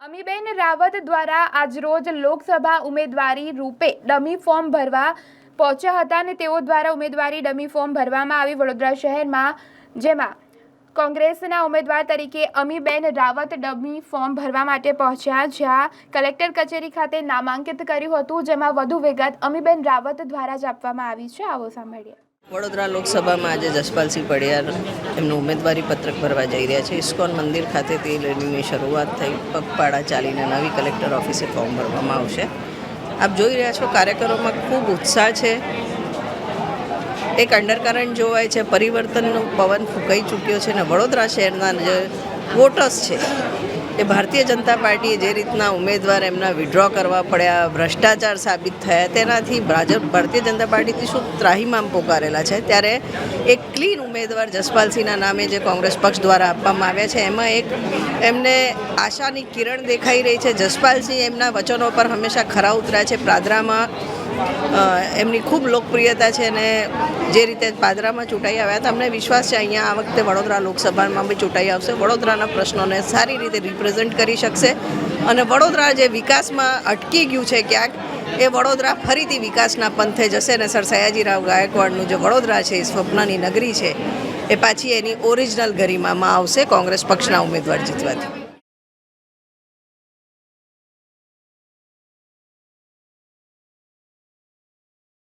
અમીબેન રાવત દ્વારા આજરોજ લોકસભા ઉમેદવારી રૂપે ડમી ફોર્મ ભરવા પહોંચ્યા હતા અને તેઓ દ્વારા ઉમેદવારી ડમી ફોર્મ ભરવામાં આવી વડોદરા શહેરમાં, જેમાં કોંગ્રેસના ઉમેદવાર તરીકે અમીબેન રાવત ડમી ફોર્મ ભરવા માટે પહોંચ્યા, જ્યાં કલેક્ટર કચેરી ખાતે નામાંકિત કર્યું હતું, જેમાં વધુ વિગત અમીબેન રાવત દ્વારા જ આપવામાં આવી છે. આવો સાંભળીએ. વડોદરા લોકસભામાં આજે જસપાલસિંહ પડિયાર એમનું ઉમેદવારી પત્રક ભરવા જઈ રહ્યા છે. ઇસ્કોન મંદિર ખાતે તે રેલીની શરૂઆત થઈ. પગપાળા ચાલીને નવી કલેક્ટર ઓફિસે ફોર્મ ભરવામાં આવશે. આપ જોઈ રહ્યા છો, કાર્યકરોમાં ખૂબ ઉત્સાહ છે. એક અંડરકરન્ટ જોવાય છે, પરિવર્તનનો પવન ફૂંકાઈ ચૂક્યો છે અને વડોદરા શહેરના જે વોટર્સ છે એ ભારતીય જનતા પાર્ટીએ જે રીતના ઉમેદવાર એમના વિડ્રો કરવા પડ્યા, ભ્રષ્ટાચાર સાબિત થયા, તેનાથી ભાજપ, ભારતીય જનતા પાર્ટીથી શું ત્રાહીમામ પોકારેલા છે? ત્યારે એક ક્લીન ઉમેદવાર જસપાલસિંહના નામે જે કોંગ્રેસ પક્ષ દ્વારા આપવામાં આવ્યા છે, એમાં એક એમને આશાની કિરણ દેખાઈ રહી છે. જસપાલસિંહ એમના વચનો પર હંમેશા ખરા ઉતર્યા છે. પ્રાદરામાં એમની ખૂબ લોકપ્રિયતા છે અને જે રીતે પાદરામાં ચૂંટાઈ આવ્યા હતા, અમને વિશ્વાસ છે અહીંયા આ વખતે વડોદરા લોકસભામાં બી ચૂંટાઈ આવશે. વડોદરાના પ્રશ્નોને સારી રીતે રિપ્રેઝેન્ટ કરી શકશે અને વડોદરા જે વિકાસમાં અટકી ગયું છે ક્યાંક, એ વડોદરા ફરીથી વિકાસના પંથે જશે અને સર સયાજીરાવ ગાયકવાડનું જે વડોદરા છે એ સ્વપ્નની નગરી છે, એ પાછી એની ઓરિજિનલ ગરિમામાં આવશે. કોંગ્રેસ પક્ષના ઉમેદવાર જીતવાથી.